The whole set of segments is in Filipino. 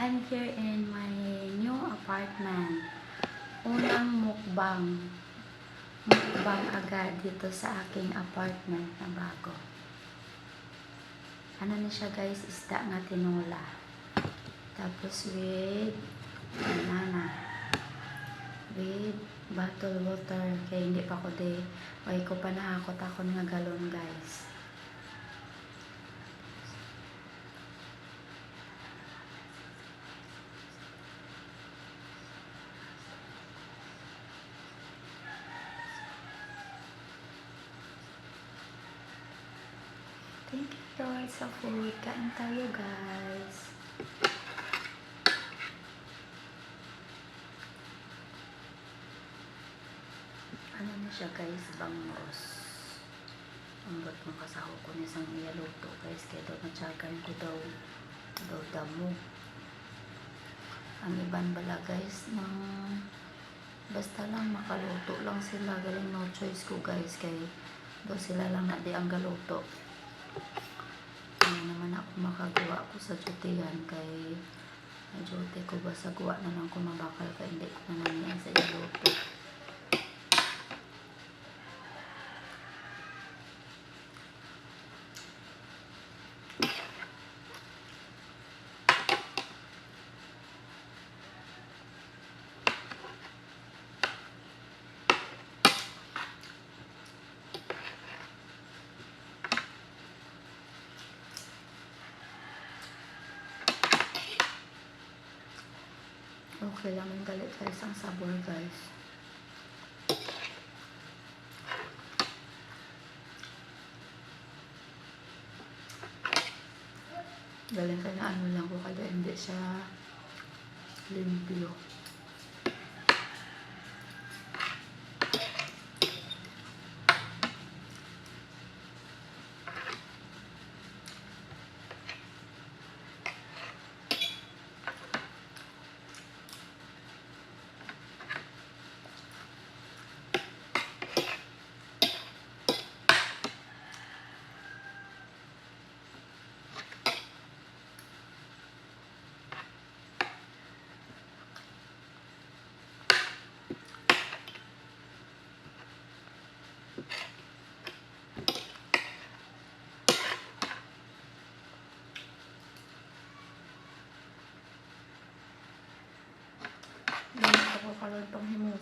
I'm here in my new apartment. Unang mukbang. Mukbang agad dito sa aking apartment na bago. Ano na siya guys, isda nga tinola. Tapos with banana. With bottled water. Kaya hindi pa ko de, ay ko pa nahakot ako nga galon guys. Lord sa food. Kain tayo guys. Ano na siya guys, bangos. Ang ba't ng kasaho ko na isang niyaluto guys. Kaya daw natsagan ko daw, daw damo. Ang iban bala guys, ng basta lang makaluto lang sila. Galing no choice ko guys. Kaya daw sila lang na di ang galuto. Makagawa ko sa jutihan kay Najote ko ba sa gawa na lang kumabakal ka hindi ko naman yan sa iluto. Okay lang yung galit guys ang sabor guys. Galing ka na ano lang ko kada hindi siya limpyo.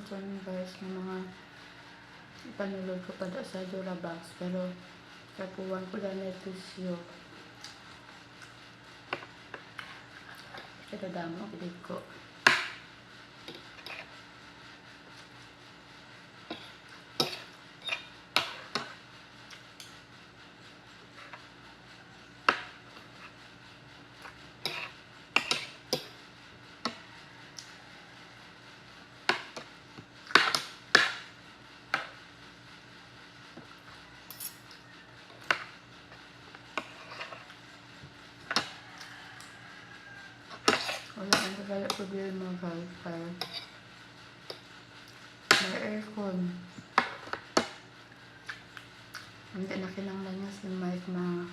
Himuton guys ng mga ipanulog ko pa sa Durabox pero kapuan ko lang na tusyo. Pero damo ko. Wala ang kaya problema guys kaya may aircon. Hindi na kinanglan niya si Mike na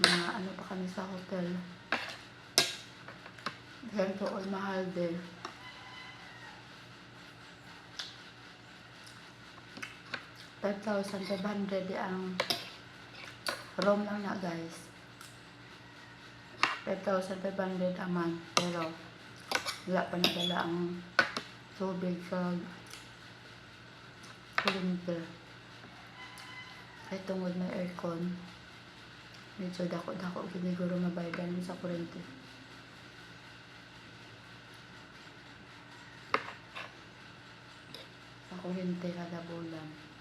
na ano pa kami sa hotel. Dahil all mahal din. Five thousand five hundred ang room lang na guys. 5,500 a month. Pero, wala pa nadala ang tubig sa kuryente. Kahit tungod na aircon, medyo dako-dako giniguro mabaydan sa kuryente. Sa kuryente kada bulan.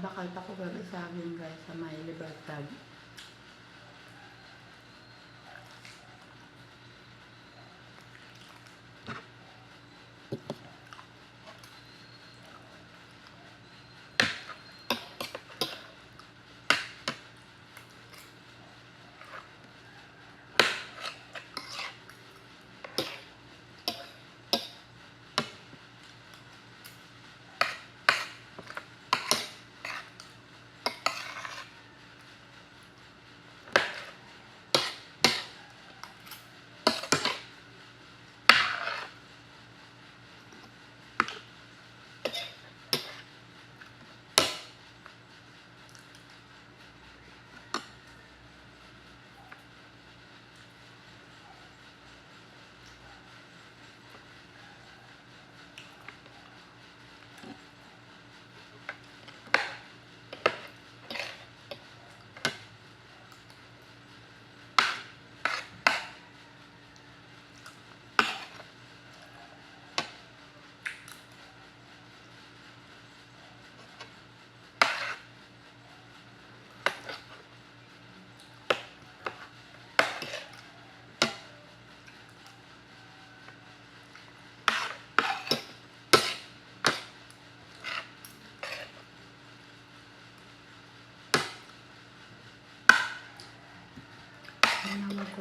Kabakal pa ko gabi sa amin guys sa may libertad.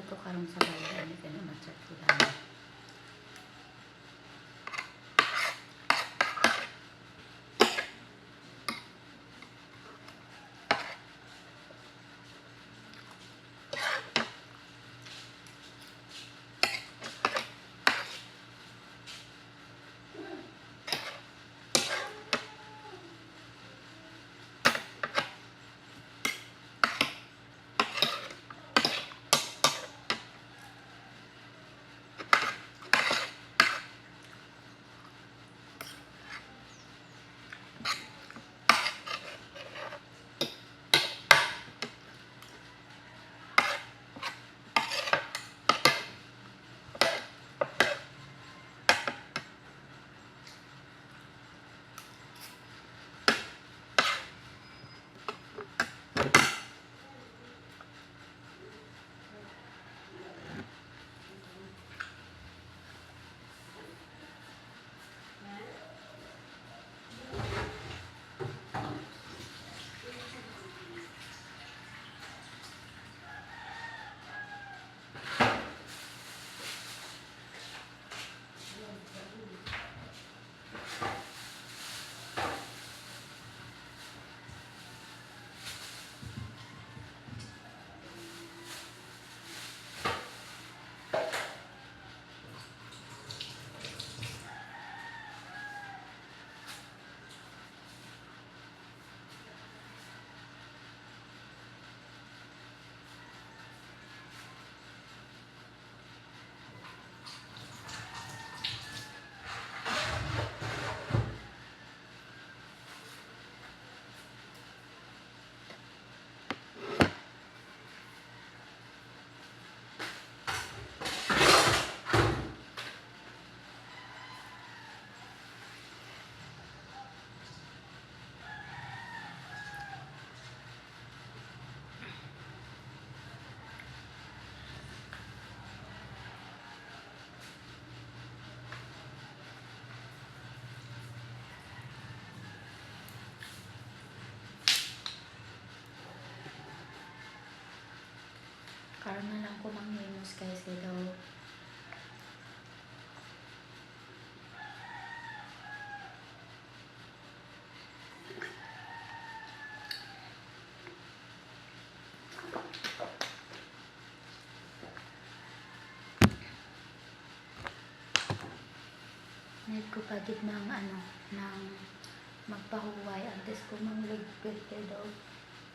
또 가름 사가야 되는 맞춰 들어가. Karon na lang ko manghimos guys kay daw Need ko pa gid ng ano, ng magpahuway. Antes ko mangligpit kay daw.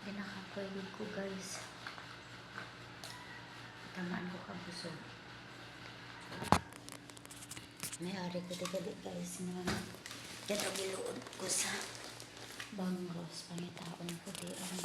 Di nakapwede ko guys. Tamaan ko kabusog. May ari ko dito guys na kaya giluod ko sa bangros pangitaon ko di ang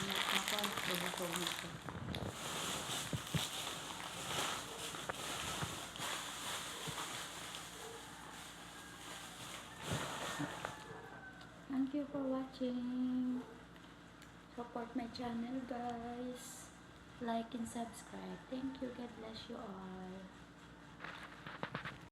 Anak ako, bubukog nito. Thank you for watching. Support my channel, guys. like and subscribe. Thank you. God bless you all.